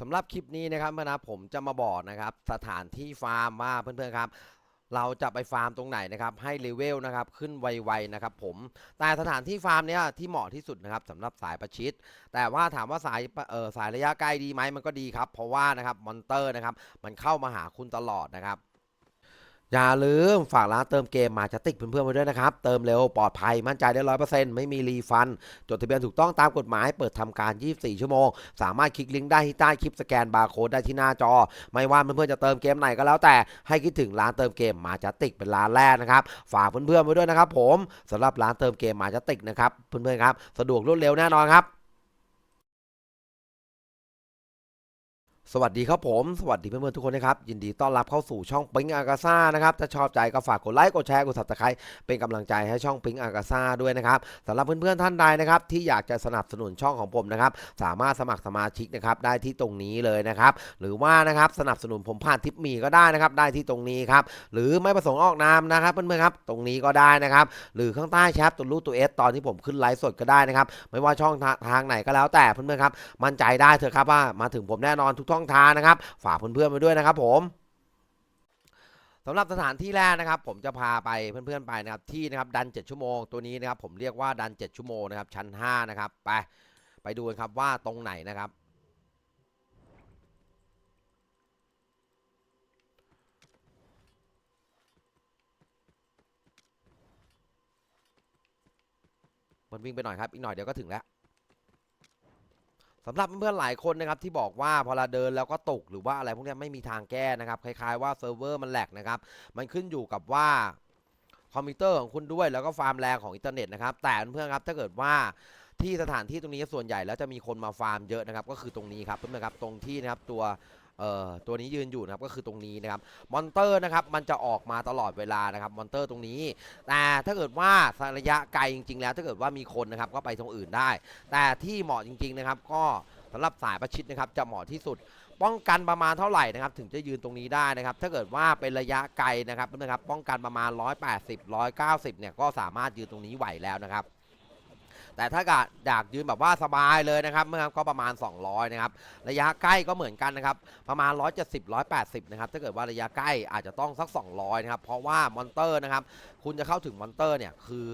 สำหรับคลิปนี้นะครับเมื่อนะผมจะมาบอกนะครับสถานที่ฟาร์มว่าเพื่อนๆครับ เราจะไปฟาร์มตรงไหนนะครับให้เลเวลนะครับขึ้นไวๆนะครับผมแต่สถานที่ฟาร์มเนี้ยที่เหมาะที่สุดนะครับสำหรับสายประชิด แต่ว่าถามว่าสายเออสายระยะใกล้ดีไหมมันก็ดีครับ เพราะว่านะครับมอนเตอร์นะครับมันเข้ามาหาคุณตลอดนะครับ อย่าลืมฝากร้านเติมเกมมาจะติกเพื่อนๆไว้ด้วยนะครับ เติมเร็วปลอดภัยมั่นใจได้ร้อยเปอร์เซ็นต์ไม่มีรีฟัน จดทะเบียนถูกต้องตามกฎหมายเปิดทำการ 24 ชั่วโมง สามารถคลิกลิงก์ได้ที่ใต้คลิปสแกนบาร์โค้ดได้ที่หน้าจอ ไม่ว่าเพื่อนๆจะเติมเกมไหนก็แล้วแต่ให้คิดถึงร้านเติมเกมมาจัติกเป็นร้านแรกนะครับ ฝากเพื่อนๆไว้ด้วยนะครับ ผมสำหรับร้านเติมเกมมาจัติกนะครับเพื่อนๆครับสะดวกรวดเร็วแน่นอนครับ สวัสดีครับผม สวัสดีเพื่อนๆทุกคนนะครับยินดีต้อนรับเข้าสู่ช่องปิงอากาซ่านะครับถ้าชอบใจก็ฝากกดไลค์กดแชร์กด subscribe เป็นกำลังใจให้ช่องปิงอากาซ่าด้วยนะครับสำหรับเพื่อนๆท่านใดนะครับที่อยากจะสนับสนุนช่องของผมนะครับสามารถสมัครสมาชิกนะครับได้ที่ตรงนี้เลยนะครับหรือว่านะครับสนับสนุนผมผ่านทิปมีก็ได้นะครับได้ที่ตรงนี้ครับหรือไม่ประสงค์ออกนามนะครับเพื่อนๆครับตรงนี้ก็ได้นะครับหรือข้างใต้แชทตัวรูปตัวเอสตอนที่ผมขึ้นไลฟ์สดก็ได้นะครับไม่ว่าช่องทางไหนก็แล้วแต่เพื่อนๆครับมั่นใจได้เถอะครับว่ามาถึงผมแน่นอนทุกช่องทางนะครับ ฝากเพื่อนๆไปด้วยนะครับผมสำหรับสถานที่แรกนะครับ ผมจะพาไปเพื่อนๆไปนะครับที่นะครับดัน 7 ชั่วโมงตัวนี้นะครับผมเรียกว่าดัน 7 ชั่วโมงนะครับชั้น 5 นะครับ ไปไปดูกันครับว่าตรงไหนนะครับมันวิ่งไปหน่อยครับอีกหน่อยเดี๋ยวก็ถึงแล้ว สำหรับเพื่อนๆหลายคนนะครับที่บอกว่าพอเราเดินแล้วก็ตกหรือว่าอะไรพวกนี้ไม่มีทางแก้นะครับคล้ายๆว่าเซิร์ฟเวอร์มันแหลกนะครับมันขึ้นอยู่กับว่าคอมพิวเตอร์ของคุณด้วยแล้วก็ฟาร์มแรงของอินเทอร์เน็ตนะครับแต่เพื่อนๆครับถ้าเกิดว่าที่สถานที่ตรงนี้ส่วนใหญ่แล้วจะมีคนมาฟาร์มเยอะนะครับก็คือตรงนี้ครับเพื่อนๆครับตรงที่นะครับตัว เอ่อตัวนี้ยืนอยู่นะครับก็คือตรงนี้นะครับมอนเตอร์นะครับมันจะออกมาตลอดเวลานะครับมอนเตอร์ตรงนี้ แต่ถ้าเกิดว่าระยะไกลจริง ๆ แล้วถ้าเกิดว่ามีคนนะครับก็ไปตรงอื่นได้ แต่ที่เหมาะจริง ๆ นะครับ ก็สำหรับสายประชิดนะครับจะเหมาะที่สุดป้องกันประมาณเท่าไหร่นะครับถึงจะยืนตรงนี้ได้นะครับ ถ้าเกิดว่าเป็นระยะไกลนะครับนะครับป้องกันประมาณ 180 190เนี่ยก็สามารถยืนตรงนี้ไหวแล้วนะครับ แต่ถ้าอยากยืนแบบว่าสบายเลยนะครับเมื่อก็ประมาณ 200 นะครับ ระยะใกล้ก็เหมือนกันนะครับ ประมาณ 170 180 นะครับ ถ้าเกิดว่าระยะใกล้อาจจะต้องสัก 200 นะครับ เพราะว่ามอนเตอร์นะครับ คุณจะเข้าถึงมอนเตอร์เนี่ยคือ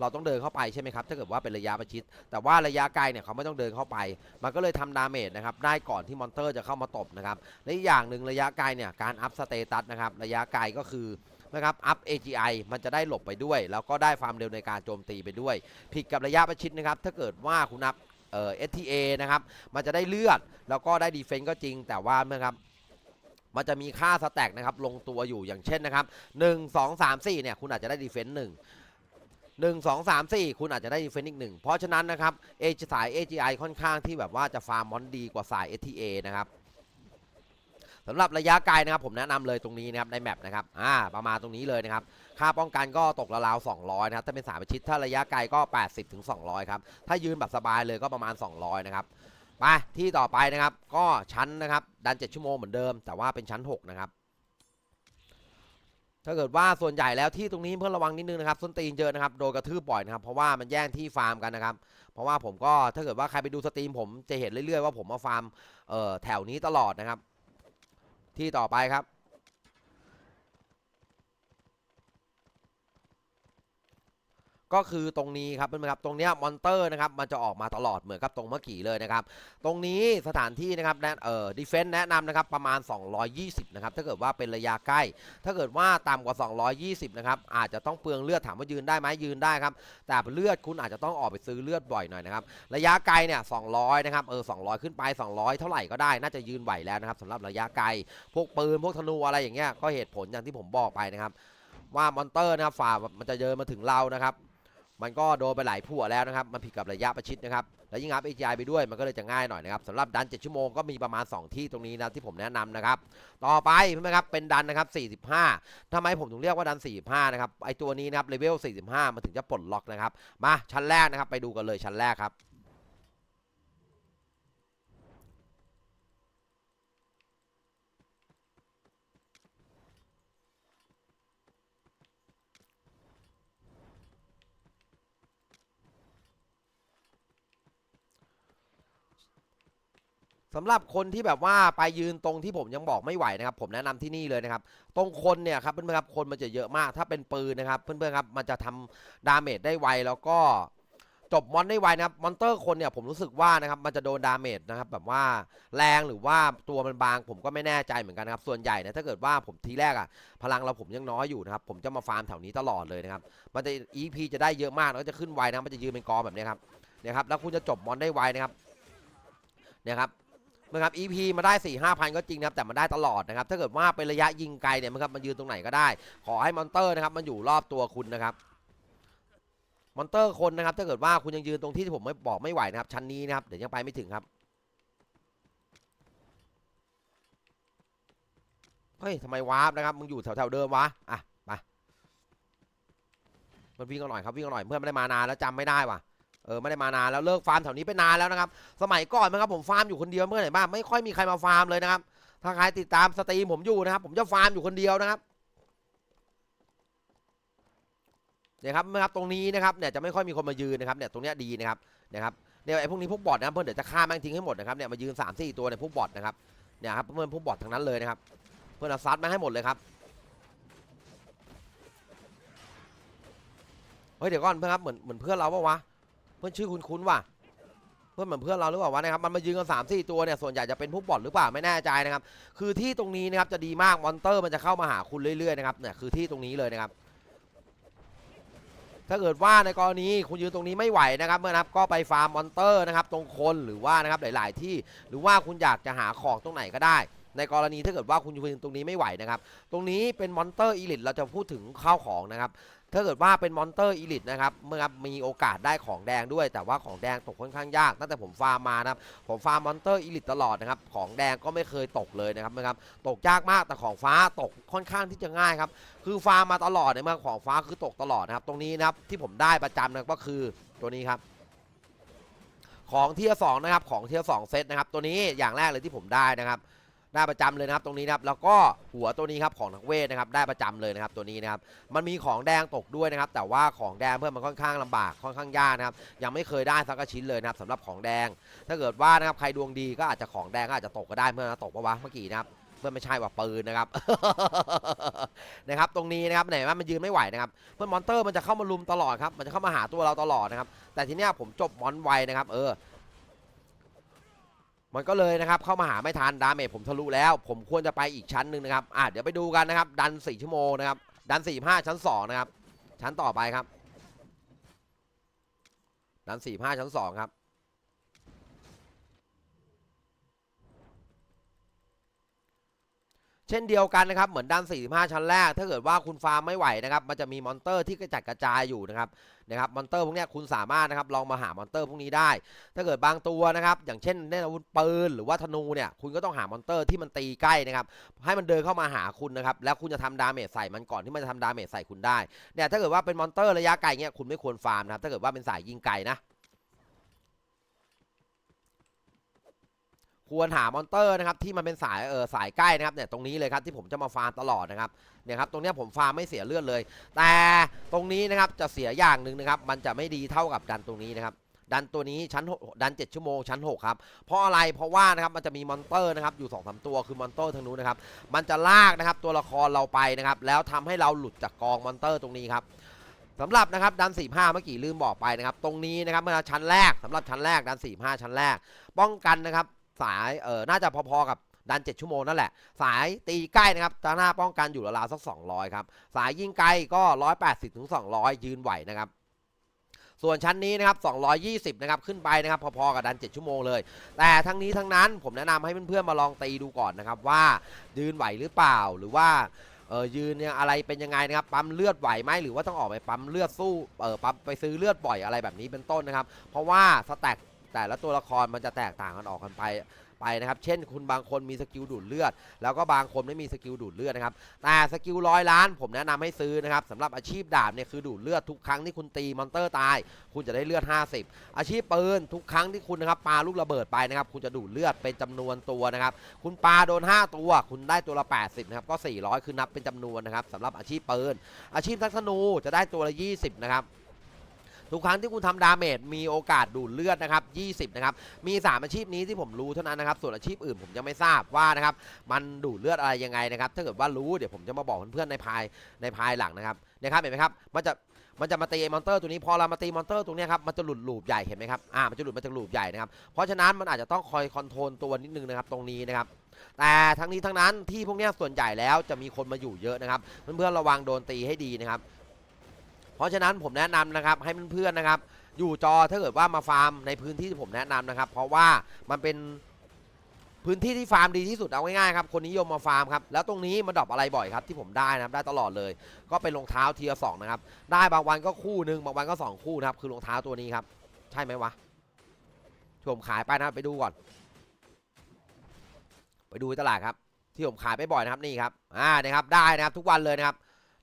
เราต้องเดินเข้าไปใช่ไหมครับ ถ้าเกิดว่าเป็นระยะประชิด แต่ว่าระยะไกลเนี่ยเขาไม่ต้องเดินเข้าไป มันก็เลยทำดาเมจนะครับ ได้ก่อนที่มอนเตอร์จะเข้ามาตบนะครับ และอีกอย่างหนึ่งระยะไกลเนี่ย การอัพสเตตัสนะครับ ระยะไกลก็คือ นะครับอัพ AGI มันจะได้หลบไปด้วย แล้วก็ได้ความเร็วในการโจมตีไปด้วย ผิดกับระยะประชิดนะครับ ถ้าเกิดว่าคุณนับเอ่อ STA นะครับ มันจะได้เลือด แล้วก็ได้ดีเฟนต์ก็จริง แต่ว่านะครับมันจะมีค่าสแต็กนะครับลงตัวอยู่อย่างเช่นนะครับ 1 2 3 4เนี่ยคุณอาจจะได้ดีเฟนต์หนึ่งหนึ่งสองสามสี่คุณอาจจะได้ดีเฟนต์อีกหนึ่งเพราะฉะนั้นนะครับเอสาย AGI ค่อนข้างที่แบบว่าจะฟาร์มมอนดีกว่าสาย STA นะครับ สำหรับระยะไกลนะครับผมแนะนำเลยตรงนี้นะครับในแมปนะครับอ่าประมาณตรงนี้เลยนะครับค่าป้องกันก็ตกราวๆ200นะครับถ้าเป็นสายประชิดถ้าระยะไกลก็ 80ถึง200ครับถ้ายืนแบบสบายเลยก็ประมาณ 200นะครับไปที่ต่อไปนะครับก็ชั้นนะครับดัน 7 ชั่วโมงเหมือนเดิม แต่ว่าเป็นชั้น 6 นะครับ ถ้าเกิดว่าส่วนใหญ่แล้วที่ตรงนี้เพื่อระวังนิดนึงนะครับส้นตีนเยอะนะครับโดนกระทืบบ่อยนะครับเพราะว่ามันแย่งที่ฟาร์มกันนะครับ เพราะว่าผมก็ถ้าเกิดว่าใครไปดูสตรีมผมจะเห็นเรื่อยๆว่าผมมาฟาร์มเอ่อแถวนี้ตลอดนะครับ ที่ต่อไปครับ ก็คือตรงนี้ครับเพื่อนๆครับตรงเนี้ยมอนเตอร์นะครับมันจะออกมาตลอดเหมือนกับตรงเมื่อกี้เลยนะครับ ตรงนี้สถานที่นะครับแนะเอ่อดีเฟนต์แนะนำนะครับประมาณ 220 นะครับ ถ้าเกิดว่าเป็นระยะใกล้ ถ้าเกิดว่าต่ำกว่า 220 นะครับ อาจจะต้องเปลืองเลือดถามว่ายืนได้ไหมยืนได้ครับ แต่เลือดคุณอาจจะต้องออกไปซื้อเลือดบ่อยหน่อยนะครับ ระยะไกลเนี่ย 200 นะครับ เออ 200 ขึ้นไป 200 เท่าไหร่ก็ได้ น่าจะยืนไหวแล้วนะครับสำหรับระยะไกล พวกปืน พวกธนูอะไรอย่างเงี้ย ก็เหตุผลอย่างที่ผมบอกไปนะครับ ว่ามอนเตอร์นะครับฝ่ามันจะเดินมาถึงเรานะครับ มันก็โดนไปหลายผัวแล้วนะครับ มันผิดกับระยะประชิดนะครับ แล้วยิ่งอัพ AGI ไปด้วย มันก็เลยจะง่ายหน่อยนะครับสำหรับดัน 7 ชั่วโมงก็มีประมาณ 2 ที่ตรงนี้นะที่ผมแนะนำนะครับ ต่อไปใช่ไหมครับ เป็นดันนะครับ 45ทำไมผมถึงเรียกว่าดัน 45 นะครับ ไอตัวนี้นะครับ เลเวล 45 มันถึงจะปลดล็อกนะครับ มาชั้นแรกนะครับ ไปดูกันเลยชั้นแรกครับ สำหรับคนที่แบบว่าไปยืนตรงที่ผมยังบอกไม่ไหวนะครับ ผมแนะนำที่นี่เลยนะครับ ตรงคนเนี่ยครับเพื่อนๆครับคนมันจะเยอะมาก ถ้าเป็นปืนนะครับ เพื่อนๆครับมันจะทำดาเมจได้ไวแล้วก็จบมอนได้ไวนะครับมอนเตอร์คนเนี่ยผมรู้สึกว่านะครับมันจะโดนดาเมจนะครับแบบว่าแรงหรือว่าตัวมันบางผมก็ไม่แน่ใจเหมือนกันนะครับส่วนใหญ่นะถ้าเกิดว่าผมทีแรกอะพลังเราผมยังน้อยอยู่นะครับผมจะมาฟาร์มแถวนี้ตลอดเลยนะครับมันจะ EP จะได้เยอะมากแล้วก็จะขึ้นไวนะครับมันจะยืนเป็นกองแบบนี้ครับเนี่ยครับแล้วคุณจะจบมอนได้ไวนะครับเนี่ยครับ นะครับ EP มาได้4ี่ห้าพันก็จริงนะครับแต่มันได้ตลอดนะครับถ้าเกิดว่าเป็นระยะยิงไกลเนี่ยมันครับมันยืนตรงไหนก็ได้ ขอให้มอนเตอร์นะครับมันอยู่รอบตัวคุณนะครับมอนเตอร์คนนะครับถ้าเกิดว่าคุณยังยืนตรงที่ที่ผมไม่บอกไม่ไหวนะครับชั้นนี้นะครับเดี๋ยวยังไปไม่ถึงครับเฮ้ยทำไมวาร์ปนะครับมึงอยู่แถวๆเดิมวะอะไปมันวิ่งกันหน่อยครับวิ่งกันหน่อยเพื่อนไม่ได้มานานแล้วจำไม่ได้ว่ะ เออไม่ได้มานานแล้วเลิกฟาร์มแถวนี้ไปนานแล้วนะครับ สมัยก่อนนะครับผมฟาร์มอยู่คนเดียวเมื่อไหร่บ้างไม่ค่อยมีใครมาฟาร์มเลยนะครับถ้าใครติดตามสตรีมผมอยู่นะครับ ผมจะฟาร์มอยู่คนเดียวนะครับเนี่ยครับนะครับตรงนี้นะครับเนี่ยจะไม่ค่อยมีคนมายืนนะครับเนี่ยตรงเนี้ยดีนะครับนะครับเนี่ยไอ้พวกนี้พวกบอทนะครับเพื่อนเดี๋ยวจะฆ่าแม่งทิ้งให้หมดนะครับเนี่ยมายืน3ามสี่ตัวเนี่ยพวกบอทนะครับเนี่ยครับเพื่อนพวกบอททั้งนั้นเลยนะครับ เพื่อนเอาซัดมาให้หมดเลยครับเฮ้ยเดี๋ยวก่อนเพื่อนครับเหมือนเหมือนเพื่อนเราปะวะ เพื่อนชื่อคุณคุ้นว่ะ เพื่อนเหมือนเพื่อนเราหรือเปล่าวะนะครับมันมายืนกันสามสี่ตัวเนี่ยส่วนใหญ่จะเป็นพวกบอทหรือเปล่าไม่แน่ใจนะครับ คือที่ตรงนี้นะครับจะดีมากมอนเตอร์มันจะเข้ามาหาคุณเรื่อยๆนะครับเนี่ยคือที่ตรงนี้เลยนะครับถ้าเกิดว่าในกรณีคุณยืนตรงนี้ไม่ไหวนะครับเมื่อนะครับก็ไปฟาร์มมอนเตอร์นะครับตรงคนหรือว่านะครับหลาย ๆ ที่หรือว่าคุณอยากจะหาของตรงไหนก็ได้ ในกรณีถ้าเกิดว่าคุณยืนตรงนี้ไม่ไหวนะครับ ตรงนี้เป็นมอนเตอร์อีลิทเราจะพูดถึงข้าวของนะครับถ้าเกิดว่าเป็นมอนเตอร์อีลิทนะครับเมื่อมีโอกาสได้ของแดงด้วย แต่ว่าของแดงตกค่อนข้างยากตั้งแต่ผมฟาร์มมานะครับผมฟาร์มมอนเตอร์อีลิทตลอดนะครับของแดงก็ไม่เคยตกเลยนะครับนะครับตกยากมากแต่ของฟ้าตกค่อนข้างที่จะง่ายครับคือฟาร์มมาตลอดเนี่ยมันของฟ้าคือตกตลอดนะครับตรงนี้นะครับที่ผมได้ประจำนะก็คือตัวนี้ครับของเทียสองนะครับของเทียสองเซตนะครับตัวนี้อย่างแรกเลยที่ผมได้นะครับ ได้ประจำเลยนะครับตรงนี้นะครับแล้วก็หัวตัวนี้ครับของนักเวทนะครับได้ประจำเลยนะครับตัวนี้นะครับมันมีของแดงตกด้วยนะครับ แต่ว่าของแดงเพื่อนมันค่อนข้างลำบากค่อนข้างยากนะครับยังไม่เคยได้สักชิ้นเลยนะครับสำหรับของแดง ถ้าเกิดว่านะครับใครดวงดีก็อาจจะของแดงก็อาจจะตกก็ได้เมื่อนะตกปะวะเมื่อกี้นะครับเพื่อนไม่ใช่ว่าปืนนะครับนะครับ ตรงนี้นะครับไหนว่ามันยืนไม่ไหวนะครับเพื่อนมอนเตอร์มันจะเข้ามาลุมตลอดครับมันจะเข้ามาหาตัวเราตลอดนะครับแต่ทีเนี้ยผมจบมอนไวนะครับเออ มันก็เลยนะครับเข้ามาหาไม่ทันดาเมจผมทะลุแล้ว ผมควรจะไปอีกชั้นหนึ่งนะครับอะเดี๋ยวไปดูกันนะครับ ดันสี่ชั่วโมงนะครับ ดันสี่ห้าชั้นสองนะครับ ชั้นต่อไปครับ ดันสี่ห้าชั้นสองครับ เช่นเดียวกันนะครับเหมือนดัน45 ชั้นแรก ถ้าเกิดว่าคุณฟาร์มไม่ไหวนะครับมันจะมีมอนเตอร์ที่กระจัดกระจายอยู่นะครับนะครับมอนเตอร์พวกนี้คุณสามารถนะครับลองมาหามอนเตอร์พวกนี้ได้ ถ้าเกิดบางตัวนะครับอย่างเช่นเล่นอาวุธปืนหรือว่าธนูเนี่ยคุณก็ต้องหามอนเตอร์ที่มันตีใกล้นะครับให้มันเดินเข้ามาหาคุณนะครับแล้วคุณจะทำดาเมจใส่มันก่อนที่มันจะทำดาเมจใส่คุณได้เนี่ยถ้าเกิดว่าเป็นมอนเตอร์ระยะไกลเงี้ยคุณไม่ควรฟาร์มนะครับถ้าเกิดว่าเป็นสายยิงไกลนะ ควรหามอนเตอร์นะครับที่มันเป็นสายเออสายใกล้นะครับเนี่ยตรงนี้เลยครับที่ผมจะมาฟาร์มตลอดนะครับเนี่ยครับตรงนี้ผมฟาร์มไม่เสียเลือดเลย แต่ตรงนี้นะครับจะเสียอย่างหนึ่งนะครับมันจะไม่ดีเท่ากับดันตรงนี้นะครับดันตัวนี้ชั้นหกดัน 7 ชั่วโมงชั้น 6 ครับ เพราะอะไรเพราะว่านะครับมันจะมีมอนเตอร์นะครับอยู่2อสตัวคือมอนเตอร์ทางนู้นนะครับมันจะลากนะครับตัวละครเราไปนะครับแล้วทำให้เราหลุดจากกองมอนเตอร์ตรงนี้ครับสำหรับนะครับดัน 4 5 เมื่อกี้ลืมบอกไปนะครับตรงนี้นะครับเมื่อชั้นแรกสำหรับชั้นแรกดัน 4 5 ชั้นแรก ป้องกันนะครับ สายเออน่าจะพอๆกับดัน 7 ชั่วโมงนั่นแหละ สายตีใกล้นะครับจะหน้าป้องกันอยู่ราวๆสัก 200 ครับ สายยิงไกลก็ 180ถึง200 ยืนไหวนะครับ ส่วนชั้นนี้นะครับ 220 นะครับ ขึ้นไปนะครับ พอๆกับดัน 7 ชั่วโมงเลย แต่ทั้งนี้ทั้งนั้นผมแนะนำให้เพื่อนๆมาลองตีดูก่อนนะครับ ว่ายืนไหวหรือเปล่าหรือว่าเออยืนเนี่ยอะไรเป็นยังไงนะครับปั๊มเลือดไหวไหมหรือว่าต้องออกไปปั๊มเลือดสู้เออปั๊มไปซื้อเลือดบ่อยอะไรแบบนี้เป็นต้นนะครับ เพราะว่าสแต็ก แต่ละตัวละครมันจะแตกต่างกันออกกันไปไปนะครับ เช่นคุณบางคนมีสกิลดูดเลือด แล้วก็บางคนไม่มีสกิลดูดเลือดนะครับ แต่สกิลร้อยล้าน ผมแนะนำให้ซื้อนะครับสำหรับอาชีพดาบเนี่ยคือดูดเลือดทุกครั้งที่คุณตีมอนเตอร์ตาย คุณจะได้เลือด 50 อาชีพปืนทุกครั้งที่คุณนะครับปาลูกระเบิดไปนะครับ คุณจะดูดเลือดเป็นจำนวนตัวนะครับ คุณปาโดน 5 ตัว คุณได้ตัวละ 80นะครับ ก็ 400 คือนับเป็นจำนวนนะครับสำหรับอาชีพปืน อาชีพทักษนูจะได้ตัวละ 20 นะครับ ทุกครั้งที่คุณทำดาเมจมีโอกาสดูดเลือดนะครับ 20 นะครับ มี 3 อาชีพนี้ที่ผมรู้เท่านั้นนะครับ ส่วนอาชีพอื่นผมยังไม่ทราบว่านะครับ มันดูดเลือดอะไรยังไงนะครับ ถ้าเกิดว่ารู้เดี๋ยวผมจะมาบอกเพื่อนๆในภายในภายหลังนะครับนะครับเห็นไหมครับ มันจะมันจะมาตีมอนเตอร์ตัวนี้พอเรามาตีมอนเตอร์ตรงนี้ครับมันจะหลุดลูปใหญ่เห็นไหมครับอ่ามันจะหลุดมาจากลูปใหญ่นะครับเพราะฉะนั้นมันอาจจะต้องคอยคอนโทรลตัวนิดนึงนะครับตรงนี้นะครับแต่ทั้งนี้ทั้งนั้นที่พวกนี้ส่วนใหญ่แล้วจะมีคนมาอยู่เยอะนะครับเพื่อนๆระวังโดนตีให้ดีนะครับ เพราะฉะนั้นผมแนะนำนะครับให้เพื่อนๆนะครับ อยู่จอถ้าเกิดว่ามาฟาร์มในพื้นที่ที่ผมแนะนำนะครับ เพราะว่ามันเป็นพื้นที่ที่ฟาร์มดีที่สุดเอาง่ายๆครับคนนิยมมาฟาร์มครับแล้วตรงนี้มันดรอปอะไรบ่อยครับที่ผมได้นะครับได้ตลอดเลย ก็เป็นรองเท้าเทียสองนะครับได้บางวันก็คู่หนึ่งบางวันก็สองคู่นะครับคือรองเท้าตัวนี้ครับใช่ไหมวะที่ผมขายไปนะครับไปดูก่อน ไปดูตลาดครับ ที่ผมขายไปบ่อยนะครับนี่ครับอ่านะครับได้นะครับทุกวันเลยนะครับ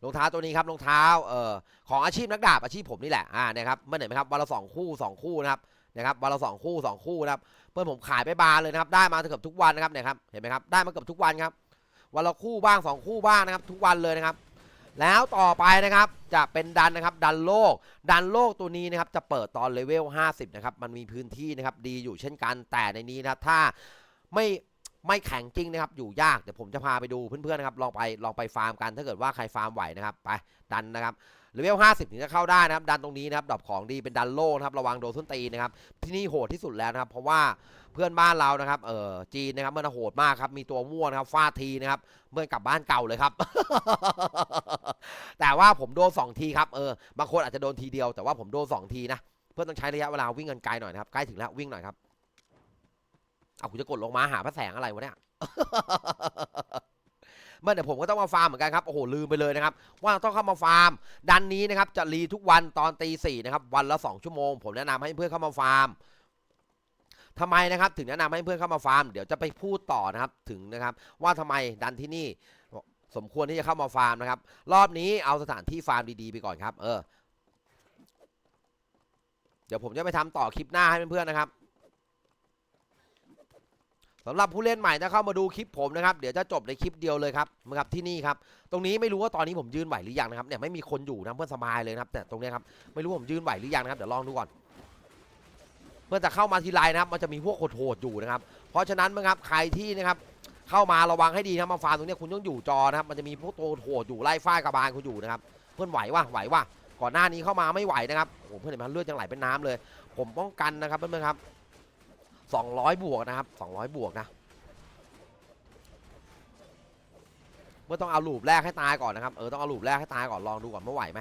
รองเท้าตัวนี้ครับรองเท้าเอ่อของอาชีพนักดาบอาชีพผมนี่แหละอ่านะครับเมื่อไหร่ไหมครับวันละสองคู่สองคู่นะครับนะครับวันละสองคู่สองคู่นะครับเพื่อนผมขายไปบานเลยนะครับได้มาเกือบทุกวันนะครับเนี่ยครับเห็นไหมครับได้มาเกือบทุกวันครับวันละคู่บ้างสองคู่บ้างนะครับทุกวันเลยนะครับ แล้วต่อไปนะครับจะเป็นดันนะครับดันโลก ดันโลกตัวนี้นะครับจะเปิดตอนเลเวล50นะครับมันมีพื้นที่นะครับดีอยู่เช่นกันแต่ในนี้นะครับถ้าไม่ ไม่แข็งจริงนะครับ อยู่ยาก เดี๋ยวผมจะพาไปดูเพื่อนๆนะครับ ลองไปลองไปฟาร์มกัน ถ้าเกิดว่าใครฟาร์มไหวนะครับ ไปดันนะครับเลเวล50 ถึงจะเข้าได้นะครับ ดันตรงนี้นะครับดอปของดีเป็นดันโลกนะครับ ระวังโดนส้นตีนนะครับ ที่นี่โหดที่สุดแล้วนะครับ เพราะว่าเพื่อนบ้านเรานะครับ เออจีนนะครับ มันโหดมากครับ มีตัวม่วนะครับฟาดทีนะครับ เมื่อกลับบ้านเก่าเลยครับ แต่ว่าผมโดนสองทีครับ เออ บางคนอาจจะโดนทีเดียว แต่ว่าผมโดนสองทีนะ เพื่อนต้องใช้ระยะเวลาวิ่งกันไกลหน่อยนะครับ ใกล้ถึงแล้ววิ่งหน่อยครับ เอาคุณจะกดลงมาหาพระแสงอะไรวะเนี่ยเมื่อเดี๋ยวผมก็ต้องมาฟาร์มเหมือนกันครับ โอ้โห ลืมไปเลยนะครับ ว่าต้องเข้ามาฟาร์ม ดันนี้นะครับ จะรีทุกวันตอนตีสี่นะครับ วันละสองชั่วโมง ผมแนะนำให้เพื่อนเข้ามาฟาร์มทำไมนะครับ ถึงแนะนำให้เพื่อนเข้ามาฟาร์ม เดี๋ยวจะไปพูดต่อนะครับ ถึงนะครับ ว่าทำไมดันที่นี่สมควรที่จะเข้ามาฟาร์มนะครับ รอบนี้เอาสถานที่ฟาร์มดีๆไปก่อนครับ เออ เดี๋ยวผมจะไปทำต่อคลิปหน้าให้เพื่อนๆนะครับ สำหรับผู้เล่นใหม่ถ้าเข้ามาดูคลิปผมนะครับเดี๋ยวจะจบในคลิปเดียวเลยครับนะครับที่นี่ครับตรงนี้ไม่รู้ว่าตอนนี้ผมยืนไหวหรือยังนะครับเนี่ยไม่มีคนอยู่นะเพื่อนสบายเลยนะครับแต่ตรงนี้ครับไม่รู้ผมยืนไหวหรือยังนะครับเดี๋ยวลองดูก่อนเมื่อจะเข้ามาทีไรนะครับมันจะมีพวกโหดๆอยู่นะครับเพราะฉะนั้นนะครับใครที่นะครับเข้ามาระวังให้ดีนะมาฟาร์มตรงนี้คุณต้องอยู่จอนะครับมันจะมีพวกตัวโหดอยู่ไล่ฟาดกระบาลคุณอยู่นะครับเพื่อนไหววะไหววะก่อนหน้านี้เข้ามาไม่ไหวนะครับโอ้เพื่อนเห็นไหมเลือดยังไหลเป็นน้ำเลย ผมป้องกันนะครับเพื่อนๆครับ 200 บวกนะครับ 200 บวกนะ เมื่อต้องเอาลูปแรกให้ตายก่อนนะครับ เออต้องเอาลูปแรกให้ตายก่อนลองดูก่อนเมื่อไหวไหม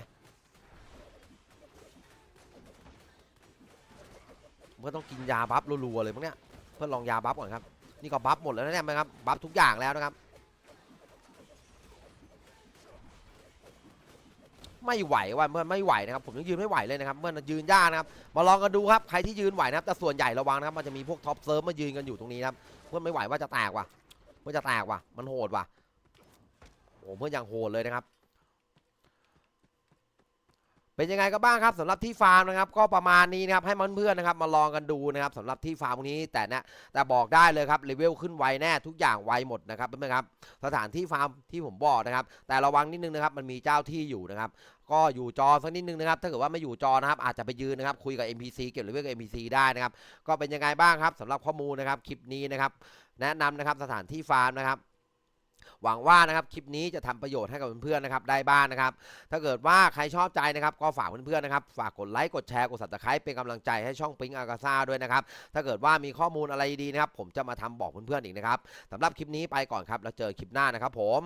เมื่อต้องกินยาบัฟรัวๆเลยมั้งเนี่ย เพื่อลองยาบัฟก่อนครับ นี่ก็บัฟหมดแล้วนะเนี่ยครับ บัฟทุกอย่างแล้วนะครับ ไม่ไหวว่ะเมื่อไม่ไหวนะครับผมยังยืนไม่ไหวเลยนะครับเมื่อยืนยากนะครับมาลองกันดูครับใครที่ยืนไหวนะครับแต่ส่วนใหญ่ระวังนะครับมันจะมีพวกท็อปเซิร์ฟมายืนกันอยู่ตรงนี้นะครับเพื่อนไม่ไหวว่าจะแตกว่ะเพื่อนจะแตกว่ะมันโหดว่ะโอ้เพื่อนอย่างโหดเลยนะครับ เป็นยังไงกันบ้างครับสำหรับที่ฟาร์มนะครับ ก็ประมาณนี้นะครับให้เพื่อนๆนะครับ มาลองกันดูนะครับสำหรับที่ฟาร์มนี้แต่นะแต่บอกได้เลยครับเลเวลขึ้นไวแน่ทุกอย่างไวหมดนะครับเพื่อนๆครับสถานที่ฟาร์มที่ผมบอกนะครับ แต่ระวังนิดนึงนะครับ มันมีเจ้าที่อยู่นะครับ ก็อยู่จอสักนิดนึงนะครับถ้าเกิดว่าไม่อยู่จอนะครับอาจจะไปยืนนะครับคุยกับ NPC เก็บเลเวลกับ NPC ได้นะครับก็เป็นยังไงบ้างครับสำหรับข้อมูลนะครับคลิปนี้นะครับแนะนำนะครับสถานที่ฟาร์มนะครับหวังว่านะครับคลิปนี้จะทำประโยชน์ให้กับเพื่อนๆนะครับได้บ้างนะครับ ถ้าเกิดว่าใครชอบใจนะครับก็ฝากเพื่อนๆนะครับฝากกดไลค์กดแชร์กด subscribe เป็นกำลังใจให้ช่องปิงอากาซาด้วยนะครับถ้าเกิดว่ามีข้อมูลอะไรดีนะครับผมจะมาทำบอกเพื่อนๆอีกนะครับสำหรับคลิปนี้ไปก่อนครับแล้วเจอคลิปหน้านะครับผม